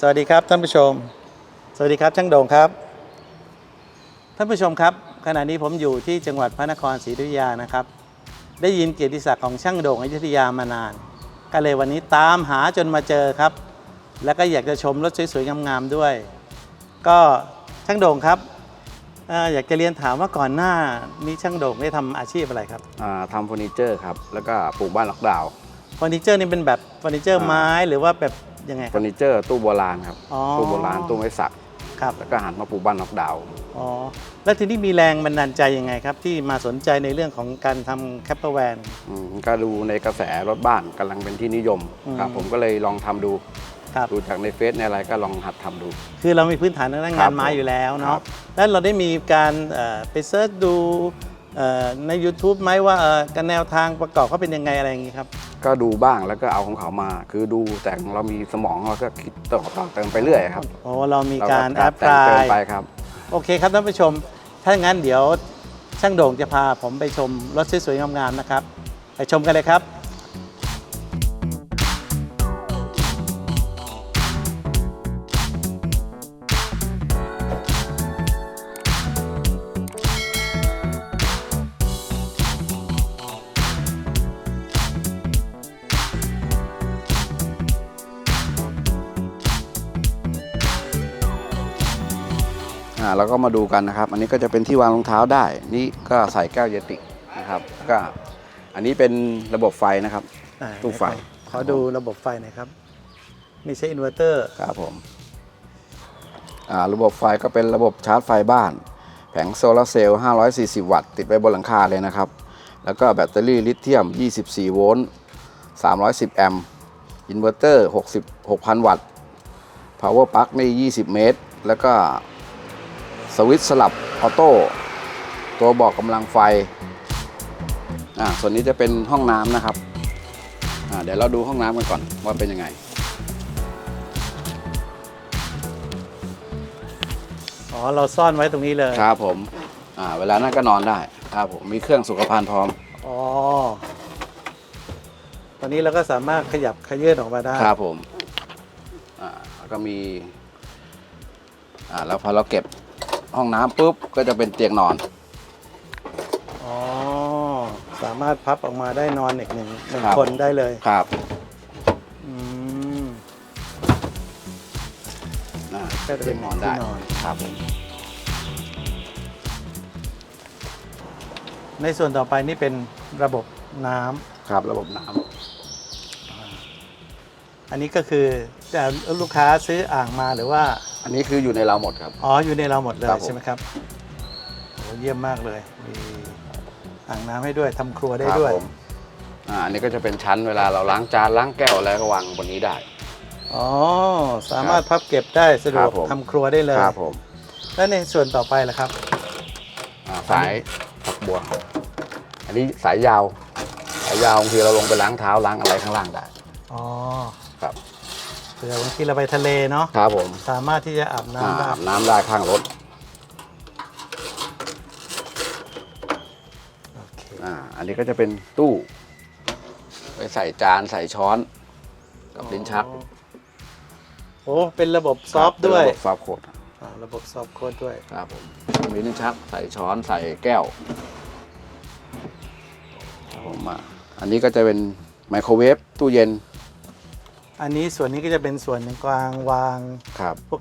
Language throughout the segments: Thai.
สวัสดีครับท่านผู้ชม สวัสดีครับช่างโด่งครับ ท่านผู้ชมครับ ขณะนี้ผมอยู่ที่จังหวัดพระนครศรีอยุธยานะครับ ได้ยินเกียรติศักดิ์ของช่างโด่งอยุธยามานาน ก็เลยวันนี้ตามหาจนมาเจอครับ แล้วก็อยากจะชมรถสวยๆงามๆด้วย ก็ช่างโด่งครับเอ่ออยากจะเรียนถามว่าก่อนหน้านี้ช่างโด่งได้ทำอาชีพอะไรครับอ่าทำเฟอร์นิเจอร์ครับ แล้วก็ปลูกบ้านล็อกดาวน์ เฟอร์นิเจอร์นี่เป็นแบบเฟอร์นิเจอร์อ่า ไม้หรือว่าแบบ ยังไงคเฟรัอบร์นิเจอร์ตู้โบราณครับอ๋อ ตู้โบราณตู้ไม้สักครับแล้วก็หันมาปลูกบ้านล็อกดาวน์อ๋อแล้วทีนี้มีแรงบันดาลใจยังไงครับ ที่มาสนใจในเรื่องของการทำแคปเปอร์แวน อืมก็ดูในกระแสรถบ้านกำลังเป็นที่นิยมอืม ครับ ผมก็เลยลองทำดูครับ ดูจากในเฟซในอะไรก็ลองหัดทำดู คือเรามีพื้นฐานทางด้านครังาบนไม้อยู่แล้วครัเนาะบ แล้วเราได้มีการเอ่อไปเซิร์ชดูเอ่อ ใน YouTube ไหมว่าเอ่อการแนวทางประกอบเขาเป็นยังไงอะไรอย่างนี้ครับ ก็ดูบ้างแล้วก็เอาของเขามา คือดูแต่ของเรามีสมองเราก็คิดต่อต่อเติมไปเรื่อยครับโอ้เรามีการแอเปพลาแต่งเติมยไปครับ โอเคครับท่านผู้ชม ถ้าอย่างนั้นเดี๋ยวช่างโด่งจะพาผมไปชมรถสวยๆงามๆนะครับ ไปชมกันเลยครับ เราก็มาดูกันนะครับ อันนี้ก็จะเป็นที่วางรองเท้าได้ นี่ก็ใส่แก้วเยตินะครับ ก็อันนี้เป็นระบบไฟนะครับ อ่าตู้ไฟ ขอดูระบบไฟหน่อยครับมีใช้อินเวอร์เตอร์ครับผมอ่าระบบไฟก็เป็นระบบชาร์จไฟบ้าน แผงโซลาร์เซลล์ 540 วัตต์ ติดไว้บนหลังคาเลยนะครับ แล้วก็แบตเตอรี่ลิเธียม 24 โวลต์ 310 แอมป์ อินเวอร์เตอร์60 6,000 วัตต์ power plug นี่ 20 เมตร แล้วก็ สวิตช์สลับออโต้ตัวบอกกำลังไฟอ่าส่วนนี้จะเป็นห้องน้ำนะครับอ่าเดี๋ยวเราดูห้องน้ำกันก่อนว่าเป็นยังไง อ๋อ เราซ่อนไว้ตรงนี้เลยครับผมอ่าเวลานั่งก็นอนได้ครับผมมีเครื่องสุขภัณฑ์พร้อมอ๋อ ตอนนี้เราก็สามารถขยับขยื่นออกมาได้ ครับผมอ่าแล้วก็มีอ่าแล้วพอเราเก็บ ห้องน้ำปุ๊บก็จะเป็นเตียงนอน อ๋อ สามารถพับออกมาได้นอนอีกหนึ่งหนึ่งครับ คนได้เลยครับอืมอ่าก็จะเป็นนอนได้ที่นอน ครับผมในส่วนต่อไปนี่เป็นระบบน้ำ ครับระบบน้อันนี้ก็คือแต่ลูกค้าซื้ออ่างมาหรือว่าำ อันนี้คืออยู่ในเราหมดครับ อ๋อ อยู่ในเราหมดเลยครับผม ใช่ไหมครับโอ้เยี่ยมมากเลย มีอ่างน้ำให้ด้วยทำครัวได้ครับด้วยผมอ่าอันนี้ก็จะเป็นชั้นเวลาเราล้างจานล้างแก้วอะไรก็วางบนนี้ได้ อ๋อ สามารถพับเก็บได้สะดวครักบผม ทำครัวได้เลย ครับผมและในส่วนต่อไปล่ะครับ อ่าสายฝักบัว อันนี้สายยาว สายยาวบางทีเราลงไปล้างเท้าล้างอะไรข้างล่างได้ อ๋อครับ เผื่อบางทีเราไปทะเลเนาะครับผมสามารถที่จะอาบอ่าน้ำได้อาบน้ำได้ข้างรถโอเคอ่าอันนี้ก็จะเป็นตู้ ไปใส่จานใส่ช้อนกับลิ้นชักโอ้เป็นระบบซอฟต์ด้วยเป็นระบบซอฟต์โคดอ่าระบบซอฟต์โค้ดด้วย ครับผมมีลิ้นชักใส่ช้อนใส่แก้วครับผมอะอันนี้ก็จะเป็นไมโครเวฟตู้เย็น อันนี้ส่วนนี้ก็จะเป็นส่วนหนึ่งกลางวาง ครับ พวก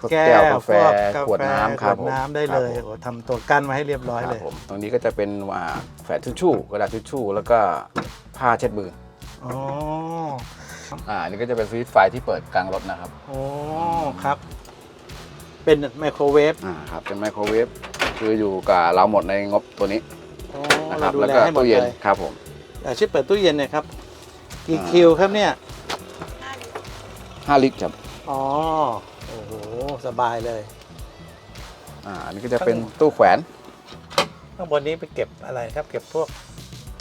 พวกแก้แก้ววกาแฟพวกกาขวดแฟน้ำคขรับวดผมน้ำได้คเลรับยผมโอ้ทำตัวกั้นมาให้เรียบร้อยคเลรับยผมตรงนี้ก็จะเป็นว่าแฝดทิชชู่กระดาษทิชชู่แล้วก็ผ้าเช็ดมืออ๋ออ่าอันนี้ก็จะเป็นสวิตช์ไฟที่เปิดกลางรถนะครับโอ้ครับ เป็นไมโครเวฟอ่าครับเป็นไมโครเวฟคืออยู่กับเราหมดในงบตัวนี้โอ้นะคเรารับดูแล้วแลก็ให้หมดตู้เย็นเลยครับผมอะช่วยเปิดตู้เย็นหน่อยครับกี่อ่าคิวครับเนี่ย 5 ลิตรครับอ๋อ โอ้โห สบายเลย อ่าอันนี้ก็จะเป็นตู้แขวน ข้างบนนี้ไปเก็บอะไรครับ เก็บพวก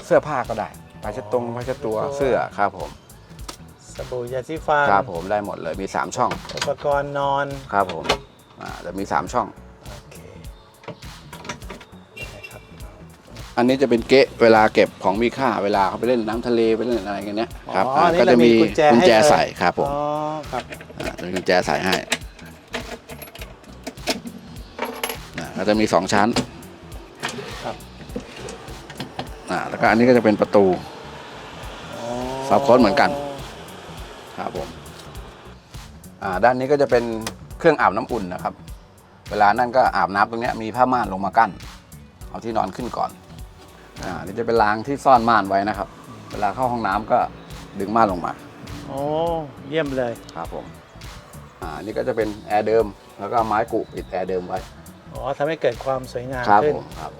เสื้อผ้าก็ได้ผ้าเช็ดตรงผ้าเช็ดตัว เสื้อเสื้อครับผม สบู่ยาสีฟันครับผมได้หมดเลยมี 3 ช่อง อุปกรณ์นอน ครับผม อ่าจะมี 3 ช่อง อเคได้ครับอันนี้จะเป็นเกะเวลาเก็บของมีค่าเวลาเขาไปเล่นน้ำทะเลไปเล่นอะไรกันเนี้ยครับอ๋ออันนี้ก็จะมีเรามีกุญแจกุญแจให้เลย ใส่ครับผมอ๋อครับอ่าจะมีกุญแจใส่ให้อ่าก็จะมีสองชั้นครับอ่าแล้วก็อันนี้ก็จะเป็นประตู อ๋อซับซ้อนเหมือนกัน ครับผมอ่าด้านนี้ก็จะเป็นเครื่องอาบน้ำอุ่นนะครับ เวลานั่นก็อาบน้ำตรงเนี้ยมีผ้าม่านลงมากั้น เอาที่นอนขึ้นก่อน อ่านี่จะเป็นรางที่ซ่อนม่านไว้นะครับ เวลาเข้าห้องน้ำก็ดึงม่านลงมาโอ้เยี่ยมเลยครับผมอ่านี่ก็จะเป็นแอร์เดิม แล้วก็ไม้กุปิดแอร์เดิมไว้อ๋อทำให้เกิดความสวยงามครับขึ้นผมครับ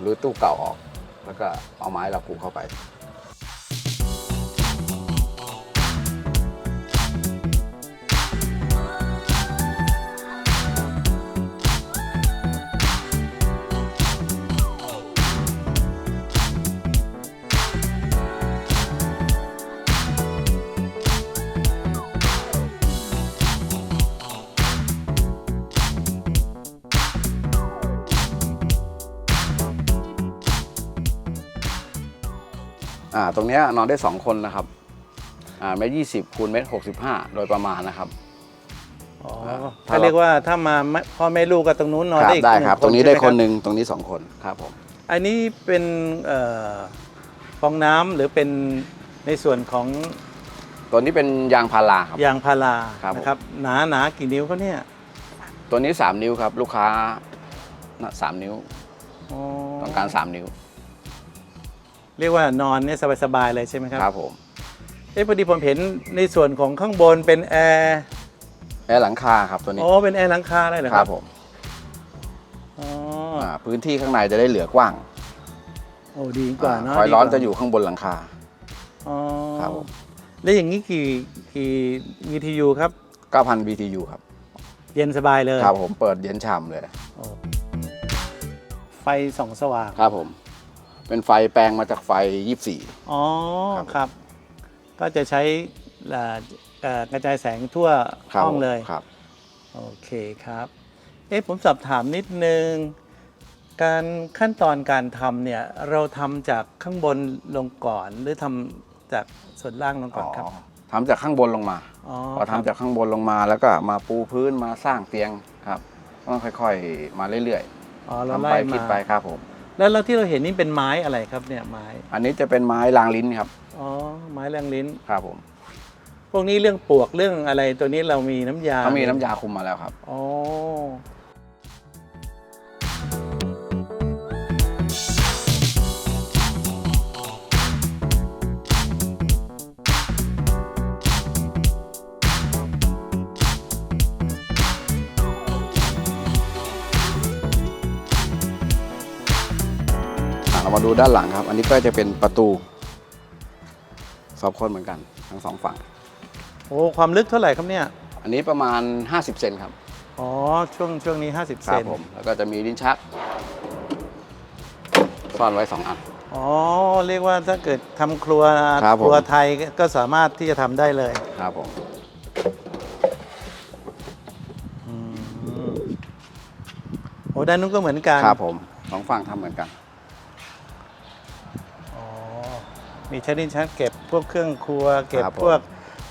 หรือตู้เก่าออก แล้วก็เอาไม้เรากุเข้าไป อ่าตรงเนี้ยนอนได้ 2 คนนะครับอ่าเมตรยี่สิบคูณเมตรหกสิบห้าโดยประมาณนะครับอ๋อถ้าถ้าเราเรียกว่าถ้ามาไม่พ่อแม่ลูกก็ตรงนู้นนอนครับได้อีกได้หงครับ ตรงนี้ได้ใช่หมคนหนึ่งตรงนี้สองคนครับผมอันนี้เป็นเอ่อฟองน้ำหรือเป็นในส่วนของตัวนี้เป็นยางพาราครับยางพาราครับผมนะครับหนาหนากี่นิ้วเขาเนี่ยตัวนี้ 3 นิ้วครับ ลูกค้าน่ะสามนิ้วอ๋อต้องการ 3 นิ้ว เรียกว่านอนเนี่ยสบายๆเลยใช่ไหมครับครับผมเอ๊ะพอดีผมเห็นในส่วนของข้างบนเป็นแอร์แอร์หลังคาครับตัวนี้อ๋อเป็นแอร์หลังคาเลยเหรอคครัรับบผมอ๋ออ่าพื้นที่ข้างในจะได้เหลือกว้างโอ้ดีกว่าเนาะคอยร้อนดีกว่าจะอยู่ข้างบนหลังคา อ๋อครับผม แล้วอย่างนี้กี่กี่วิทยุครับ 9,000 BTU ครับเย็นสบายเลยครับผมเปิดเย็นฉ่ำเลยโอ้ไฟส่องสว่าง ครับผม เป็นไฟแปลงมาจากไฟ 24 อ๋อครับครับก็จะใช้เอ่อเอ่อกระจายแสงทั่วครับห้องเลยครับ โอเคครับ เอ๊ะผมสอบถามนิดนึง การขั้นตอนการทำเนี่ย เราทำจากข้างบนลงก่อนหรือทำจากส่วนล่างลงก่อนครับทำจากข้างบนลงมาอ๋อพอครับทำจากข้างบนลงมาแล้วก็มาปูพื้นมาสร้างเตียงครับต้องค่อย ๆ มาเรื่อยอ๋อๆเราทำไล่ไปมาคิดไปครับผม แล้วแล้วที่เราเห็นนี่เป็นไม้อะไรครับเนี่ยไม้อันนี้จะเป็นไม้รางลิ้นครับอ๋อไม้แรงลิ้น ครับผมพวกนี้เรื่องปวกเรื่องอะไรตัวนี้เรามีน้ำยาเขามีน้ำยาคุมมาแล้วครับอ๋อ ดูด้านหลังครับ อันนี้ก็จะเป็นประตูสอบคนเหมือนกันทั้งสองฝั่ง โอ้ความลึกเท่าไหร่ครับเนี่ย อันนี้ประมาณ 50 เซนครับ อ๋อ ช่วงช่วงนี้ 50 คเซรับนผม แล้วก็จะมีลิ้นชัก ซ่อนไว้ 2 อัน อ๋อ เรียกว่าถ้าเกิดทำครัวครับผม ครัวไทยก็สามารถที่จะทำได้เลยครับผม อืมโอ้ด้านนู้นก็เหมือนกัน ครับผมสองฝั่งทำเหมือนกัน มีชั้นนี้ชั้นเก็บพวกเครื่องครัว เก็บครับผม พวก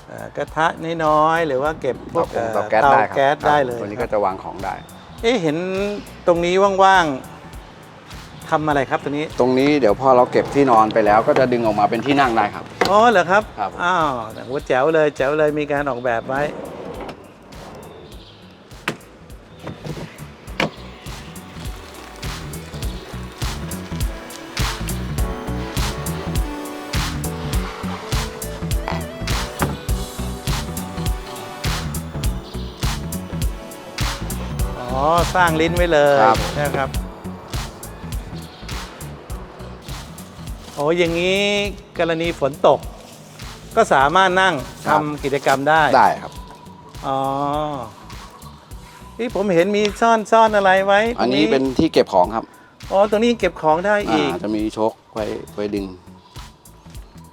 เอ่อกระทะน้อยๆหรือว่าเก็บพวกเตาเอ่อแก๊สเตาได้ครับแก๊สครับได้เลยตัวนี้คก็รับจะวางของได้ เอ๊ะเห็นตรงนี้ว่างๆทำอะไรครับตัวนี้ตรงนี้เดี๋ยวพอเราเก็บที่นอนไปแล้วก็จะดึงออกมาเป็นที่นั่งได้ครับ อ๋อเหรอครับครับ อ้าวแต่ว่าแจ๋วเลยแจ๋วเลยมีการออกแบบไว้ อ๋อ สร้างลิ้นไว้เลยครับ นะครับโอ้อย่างนี้กรณีฝนตก ก็สามารถนั่งทำกิจกรรมได้ ได้ครับ อ๋อที่ผมเห็นมีซ่อนซ่อนอะไรไว้อันนี้ตรงเป็นที่เก็บของครับอ๋อ ตรงนี้เก็บของได้อีก อ่าจะมีโชคไว้ไว้ดึง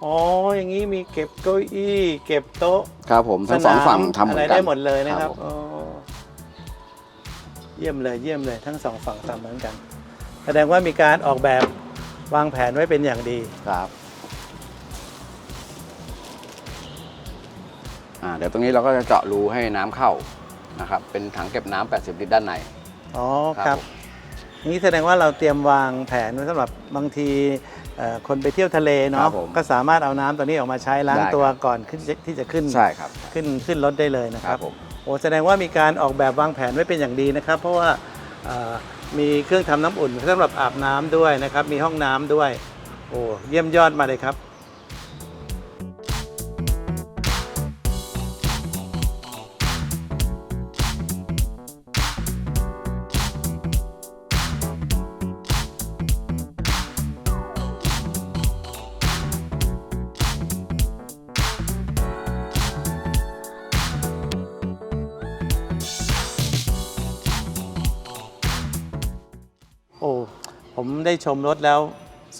อ๋อ อย่างนี้มีเก็บเก้าอี้ เก็บโต๊ะครับผมทั้งสองฝั่งทำเหมือะอนไรกันได้หมดเลยนะครับผม อ๋อ เยี่ยมเลยเยี่ยมเลยทั้งสองฝั่งทำเหมือนกัน แสดงว่ามีการออกแบบวางแผนไว้เป็นอย่างดี ครับอ่าเดี๋ยวตรงนี้เราก็จะเจาะรูให้น้ำเข้านะครับ เป็นถังเก็บน้ำ80 ลิตรด้านใน อ๋อครับครับนี่แสดงว่าเราเตรียมวางแผนไว้สำหรับบางทีเอ่อคนไปเที่ยวทะเลครัเนาะบผมก็สามารถเอาน้ำตัวนี้ออกมาใช้ล้างได้ครับ ตัวก่อนขึ้นที่จะขึ้นใช่ครับขึ้นขึ้นรถได้เลยนะคครัรับบผม โอ้แสดงว่ามีการออกแบบวางแผนไว้เป็นอย่างดีนะครับ เพราะว่ามีเครื่องทำน้ำอุ่นสำหรับอาบน้ำด้วยนะครับ มีห้องน้ำด้วย โอ้เยี่ยมยอดมาเลยครับ ผมได้ชมรถแล้ว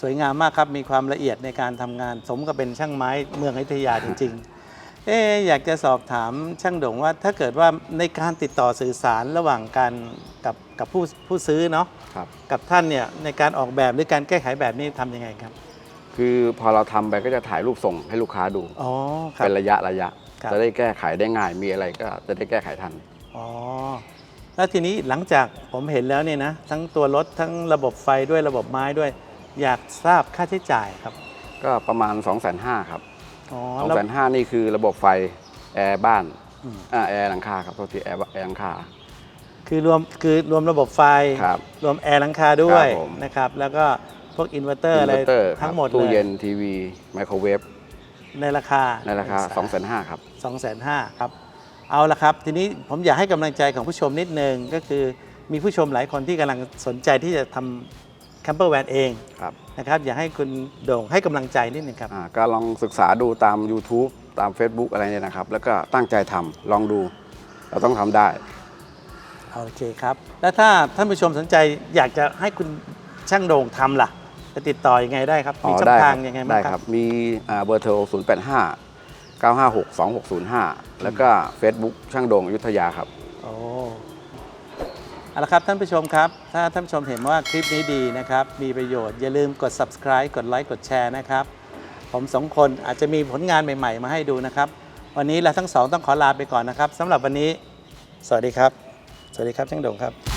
สวยงามมากครับ มีความละเอียดในการทำงาน สมกับเป็นช่างไม้เมืองอยุธยาจริง ๆ เอ๊ะอยากจะสอบถามช่างโด่งว่าถ้าเกิดว่าในการติดต่อสื่อสารระหว่างกันกับกับผู้ผู้ซื้อเนาะครับกับท่านเนี่ยในการออกแบบหรือการแก้ไขแบบนี้ทำยังไงครับ คือพอเราทำไปก็จะถ่ายรูปส่งให้ลูกค้าดู อ๋อครับ เป็นระยะระยะ ครับ จะได้แก้ไขได้ง่ายมีอะไรก็จะได้แก้ไขทัน อ๋อ แล้วทีนี้หลังจากผมเห็นแล้วเนี่ยนะทั้งตัวรถทั้งระบบไฟด้วยระบบไม้ด้วย อยากทราบค่าใช้จ่ายครับก็ประมาณ 2 5 0 0 0ครับอ๋อ2 5แล้ว0 0 0นี่คือระบบไฟแอร์บ้านอืมอ่าแอร์หลังคาครับโทษทีแอร์แอร์หลังคาคือรวมคือรวมระบบไฟครับรวมแอร์หลังคาด้วยครับผมนะครับ แล้วก็พวกอินเวอร์เตอร์อะไรอินเวอร์เตอร์ทั้งหมดตู้เลยเย็นทีวีไมโครเวฟในราคาในราคา2 5 0 0 0ครับสองแสนห้าครับ เอาละครับ ทีนี้ผมอยากให้กำลังใจของผู้ชมนิดนึงก็คือมีผู้ชมหลายคนที่กำลังสนใจที่จะทำแคมเปอร์แวนเองครับนะครับอยากให้คุณโด่งให้กำลังใจนิดนึงครับอ่าก็ลองศึกษาดูตาม YouTube ตาม Facebook อะไรเนี่ยนะครับ แล้วก็ตั้งใจทำลองดูเราต้องทำได้โอเคครับ แล้วถ้าท่านผู้ชมสนใจอยากจะให้คุณช่างโด่งทำล่ะ จะติดต่อยังไงได้ครับ มีช่องได้ทาคงรับยังไงบ้าได้งคครัรับบมีอ่าเบอร์โทร 0 8 5 9 5 6 2 6 0 5 แล้วก็ Facebook ช่างโด่งอยุทธยาครับ โอ้เอาละครับท่านผู้ชมครับ ถ้าท่านผู้ชมเห็นว่าคลิปนี้ดีนะครับ มีประโยชน์อย่าลืมกด subscribe กดไลค์กดแชร์นะครับ ผมสองคนอาจจะมีผลงานใหม่ ๆ มาให้ดูนะครับ วันนี้เราทั้งสองต้องขอลาไปก่อนนะครับสำหรับวันนี้ สวัสดีครับ สวัสดีครับช่างโด่งครับ